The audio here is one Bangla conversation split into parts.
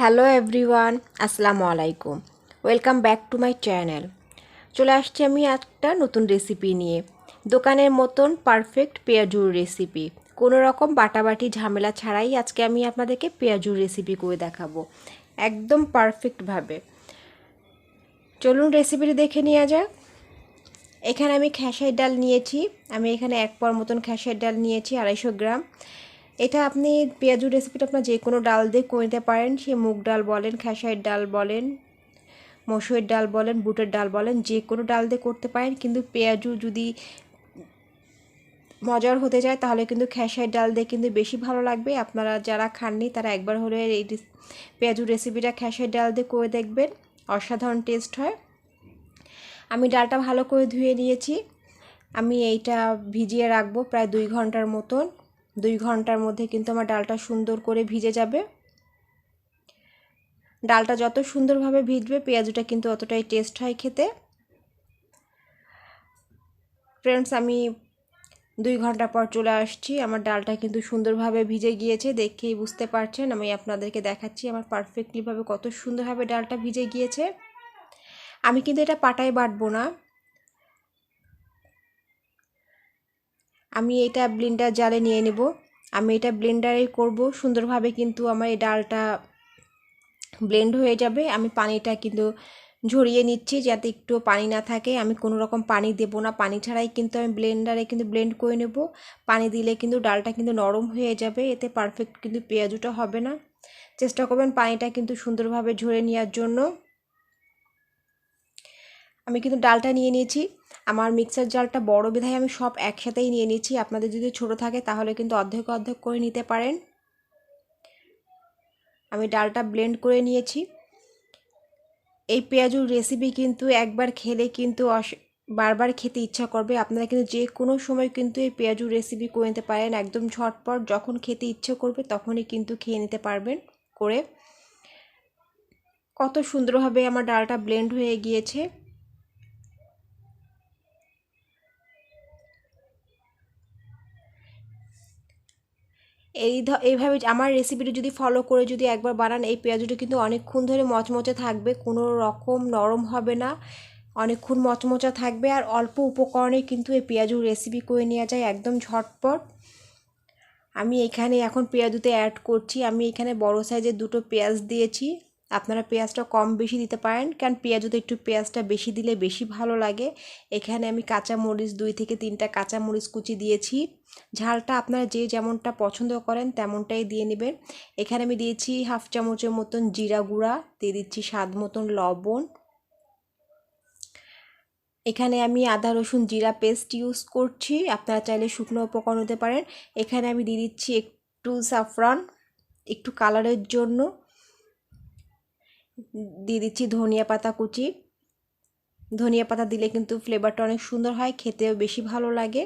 হ্যালো এভরিওয়ান আসসালামু আলাইকুম। Welcome back to my channel চলে আসছি আমি একটা নতুন রেসিপি নিয়ে। দোকানের মতন পারফেক্ট পেঁয়াজুর রেসিপি কোনো রকম বাটাবাটি ঝামেলা ছাড়াই আজকে আমি আপনাদেরকে পেঁয়াজুর রেসিপি করে দেখাবো। একদম পারফেক্টভাবে চলুন রেসিপিটি দেখে নেওয়া যাক। এখানে আমি খেসাই ডাল নিয়েছি। আমি এখানে এক পর মতন খেসাই ডাল নিয়েছি, আড়াইশো গ্রাম। এটা আপনি পেঁয়াজু রেসিপিটা আপনার যে কোনো ডাল দিয়ে করে নিতে পারেন। সে মুগ ডাল বলেন খেসাইয়ের ডাল বলেন মসুরের ডাল বলেন, বুটের ডাল বলেন যে কোনো ডাল দিয়ে করতে পারেন। কিন্তু পেঁয়াজু যদি মজার হতে যায় তাহলে কিন্তু খেসাইয়ের ডাল দিয়ে কিন্তু বেশি ভালো লাগবে। আপনারা যারা খাননি, তারা একবার হলে এই পেঁয়াজু রেসিপিটা খেসাইয়ের ডাল দিয়ে করে দেখবেন। অসাধারণ টেস্ট হয়। আমি ডালটা ভালো করে ধুয়ে নিয়েছি। আমি এইটা ভিজিয়ে রাখব প্রায় দুই ঘণ্টার মতন। দুই ঘণ্টার মধ্যে কিন্তু আমার ডালটা সুন্দর করে ভিজে যাবে। ডালটা যত সুন্দরভাবে ভিজবে, পেঁয়াজটা কিন্তু অতটাই টেস্ট হয় খেতে। ফ্রেন্ডস আমি দুই ঘণ্টা পর চলে আসছি। আমার ডালটা কিন্তু সুন্দরভাবে ভিজে গিয়েছে, দেখেই বুঝতে পারছেন। আমি আপনাদেরকে দেখাচ্ছি আমার পারফেক্টলিভাবে কত সুন্দরভাবে ডালটা ভিজে গিয়েছে। আমি কিন্তু এটা পাটায় বাটবো না। আমি এটা ব্লেন্ডার জালে নিয়ে নেব। আমি এটা ব্লেন্ডারে করব। সুন্দরভাবে কিন্তু আমার এই ডালটা ব্লেন্ড হয়ে যাবে। আমি পানিটা কিন্তু ঝরিয়ে নিচ্ছি যাতে একটু পানি না থাকে। আমি কোনো রকম পানি দেবো না। পানি ছাড়াই কিন্তু আমি ব্লেন্ডারে কিন্তু ব্লেন্ড করে নেব। পানি দিলে কিন্তু ডালটা কিন্তু নরম হয়ে যাবে। এতে পারফেক্ট কিন্তু পেঁয়াজুটা হবে না। চেষ্টা করবেন পানিটা কিন্তু সুন্দরভাবে ঝরে নেওয়ার জন্য। আমি কিন্তু ডালটা নিয়ে নিয়েছি। আমার মিক্সার জালটা বড় বিধায় আমি সব একসাথেই নিয়ে নিচ্ছি। আপনাদের যদি ছোট থাকে তাহলে কিন্তু অর্ধেক অর্ধেক করে নিতে পারেন। আমি ডালটা ব্লেন্ড করে নিয়েছি। এই পেঁয়াজুর রেসিপি কিন্তু একবার খেলে কিন্তু বারবার খেতে ইচ্ছা করবে। আপনারা কিন্তু যে কোনো সময় কিন্তু এই পেঁয়াজুর রেসিপি করে নিতে পারেন। একদম ঝটপট যখন খেতে ইচ্ছে করবে তখনই কিন্তু খেয়ে নিতে পারবেন করে। কত সুন্দরভাবে আমার ডালটা ব্লেন্ড হয়ে গিয়েছে। এই এইভাবে আমার রেসিপিটি যদি ফলো করে যদি একবার বানান, এই পেঁয়াজটা কিন্তু অনেকক্ষণ ধরে মচমচে থাকবে, কোনো রকম নরম হবে না। অনেকক্ষণ মচমচা থাকবে আর অল্প উপকরণে কিন্তু এই পেঁয়াজুর রেসিপি করে নেওয়া যায় একদম ঝটপট। আমি এখানে এখন পেঁয়াজুতে অ্যাড করছি, আমি এখানে বড় সাইজের দুটো পেঁয়াজ দিয়েছি। আপনারা পেঁয়াজটা কম বেশি দিতে পারেন। কারণ পেঁয়াজতে একটু পেঁয়াজটা বেশি দিলে বেশি ভালো লাগে। এখানে আমি কাঁচা মরিচ দুই থেকে তিনটা কাঁচা মরিচ কুচি দিয়েছি। ঝালটা আপনারা যে যেমনটা পছন্দ করেন তেমনটাই দিয়ে নেবেন। এখানে আমি দিয়েছি হাফ চামচের মতন জিরা গুঁড়া, দিয়ে দিচ্ছি স্বাদ মতন লবণ। এখানে আমি আদা, রসুন, জিরা পেস্ট ইউজ করছি। আপনারা চাইলে শুকনো উপকরণ হতে পারেন। এখানে আমি দিয়ে দিচ্ছি একটু সাফরান একটু কালারের জন্য। দিয়ে দিচ্ছি ধনিয়া পাতা কুচি। ধনিয়া পাতা দিলে কিন্তু ফ্লেভারটা অনেক সুন্দর হয়, খেতেও বেশি ভালো লাগে।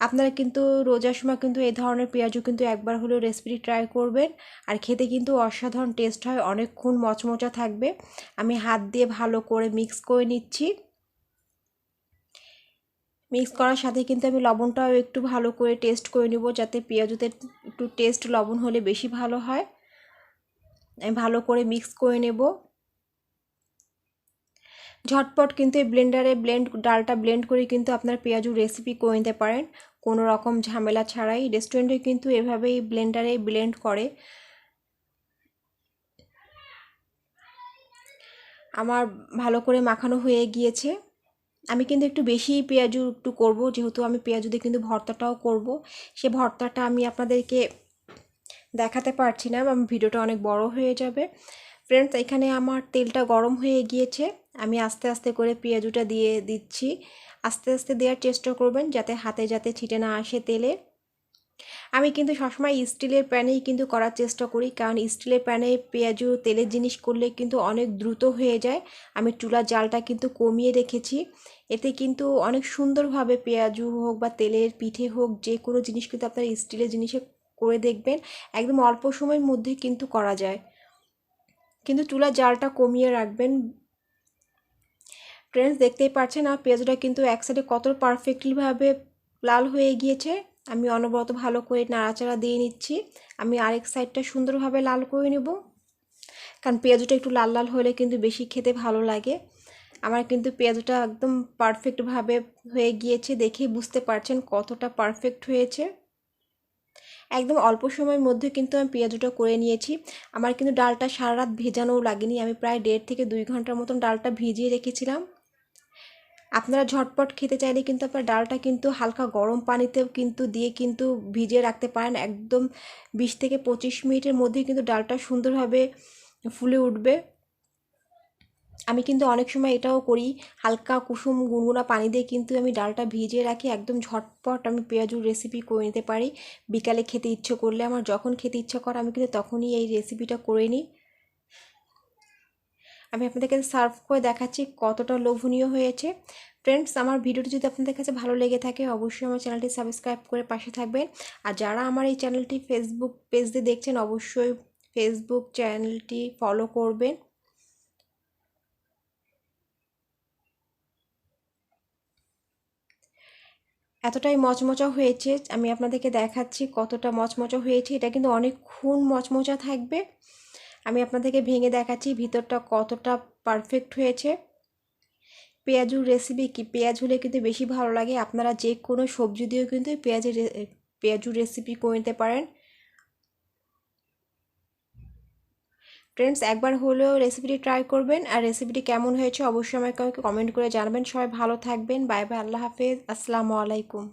আপনারা কিন্তু রোজার সময় কিন্তু এই ধরনের পেঁয়াজও কিন্তু একবার হলেও রেসিপিটি ট্রাই করবেন। আর খেতে কিন্তু অসাধারণ টেস্ট হয়, অনেকক্ষণ মচমচা থাকবে। আমি হাত দিয়ে ভালো করে মিক্স করে নিচ্ছি। মিক্স করার সাথে কিন্তু আমি লবণটাও একটু ভালো করে টেস্ট করে নেব, যাতে পেঁয়াজুতে একটু টেস্ট লবণ হলে বেশি ভালো হয়। আমি ভালো করে মিক্স করে নেব। ঝটপট কিন্তু এই ব্লেন্ডারে ব্লেন্ড ডালটা ব্লেন্ড করে কিন্তু আপনার পেঁয়াজু রেসিপি করে নিতে পারেন। কোনো রকম ঝামেলা ছাড়াই রেস্টুরেন্টে কিন্তু এভাবেই ব্লেন্ডারে ব্লেন্ড করে। আমার ভালো করে মাখানো হয়ে গিয়েছে। আমি কিন্তু একটু বেশি পেঁয়াজু একটু করব, যেহেতু আমি পেঁয়াজু দিয়ে কিন্তু ভর্তাটাও করব। সে ভর্তাটা আমি আপনাদেরকে দেখাতে পারছি না, আমার ভিডিওটা অনেক বড় হয়ে যাবে। ফ্রেন্ডস এখানে আমার তেলটা গরম হয়ে গিয়েছে। আমি আস্তে আস্তে করে পেঁয়াজুটা দিয়ে দিচ্ছি। আস্তে আস্তে দেওয়ার চেষ্টা করবেন যাতে হাতে যাতে ছিটে না আসে তেলে। আমি কিন্তু সবসময় স্টিলের প্যানেই কিন্তু করার চেষ্টা করি, কারণ স্টিলের প্যানে পেঁয়াজু তেলের জিনিস করলে কিন্তু অনেক দ্রুত হয়ে যায়। আমি চুলার জালটা কিন্তু কমিয়ে রেখেছি। এতে কিন্তু অনেক সুন্দরভাবে পেঁয়াজু হোক বা তেলের পিঠে হোক, যে কোনো জিনিস কিন্তু আপনার স্টিলের জিনিসে করে দেখবেন, একদম অল্প সময়ের মধ্যে কিন্তু করা যায়। কিন্তু চুলার জালটা কমিয়ে রাখবেন। ফ্রেন্ডস দেখতেই পাচ্ছেন, আর পেঁয়াজটা কিন্তু এক সাইডে কত পারফেক্টলিভাবে লাল হয়ে গিয়েছে। আমি অনবরত ভালো করে নাড়াচাড়া দিয়ে নিচ্ছি। আমি আরেক সাইডটা সুন্দরভাবে লাল করে নেব। কারণ পেঁয়াজটা একটু লাল লাল হলে কিন্তু বেশি খেতে ভালো লাগে। আমার কিন্তু পেঁয়াজটা একদম পারফেক্টভাবে হয়ে গিয়েছে দেখেই বুঝতে পারছেন কতটা পারফেক্ট হয়েছে। একদম অল্প সময়ের মধ্যে কিন্তু আমি পেঁয়াজটা করে নিয়েছি। আমার কিন্তু ডালটা সারা রাত ভেজানোও লাগেনি। আমি প্রায় দেড় থেকে দুই ঘণ্টার মতন ডালটা ভিজিয়ে রেখেছিলাম। আপনারা ঝটপট খেতে চাইলে কিন্তু আপনার ডালটা কিন্তু হালকা গরম পানিতেও কিন্তু দিয়ে কিন্তু ভিজিয়ে রাখতে পারেন। একদম বিশ থেকে পঁচিশ মিনিটের মধ্যেই কিন্তু ডালটা সুন্দরভাবে ফুলে উঠবে। আমি কিন্তু অনেক সময় এটাও করি, হালকা কুসুম গুনগুনা পানি দিয়ে কিন্তু আমি ডালটা ভিজিয়ে রাখি, একদম ঝটপট আমি পেঁয়াজুর রেসিপি করে নিতে পারি। বিকালে খেতে ইচ্ছে করলে, আমার যখন খেতে ইচ্ছা করে আমি কিন্তু তখনই এই রেসিপিটা করে নিই। আমি আপনাদেরকে সার্ভ করে দেখাচ্ছি কতটা লোভনীয় হয়েছে। ফ্রেন্ডস আমার ভিডিওটি যদি আপনাদের কাছে ভালো লেগে থাকে, অবশ্যই আমার চ্যানেলটি সাবস্ক্রাইব করে পাশে থাকবেন। আর যারা আমার এই চ্যানেলটি ফেসবুক পেজ দিয়ে দেখছেন, অবশ্যই ফেসবুক চ্যানেলটি ফলো করবেন। এতটাই মচমচা হয়েছে, আমি আপনাদেরকে দেখাচ্ছি কতটা মচমচা হয়েছে, এটা কিন্তু অনেকক্ষণ মচমচা থাকবে। আমি আপনাদেরকে ভেঙে দেখাচ্ছি ভিতরটা কতটা পারফেক্ট হয়েছে। পেঁয়াজুর রেসিপি কি? পেঁয়াজ হলে কিন্তু বেশি ভালো লাগে, আপনারা যে কোনো সবজি দিয়েও কিন্তু পেঁয়াজের পেঁয়াজুর রেসিপি করে নিতে পারেন। ফ্রেন্ডস একবার হলেও রেসিপিটি ট্রাই করবেন আর রেসিপিটি কেমন হয়েছে অবশ্যই আমাকে কমেন্ট করে জানাবেন। সবাই ভালো থাকবেন। বাই বাই আল্লাহ হাফেজ। আসসালামু আলাইকুম।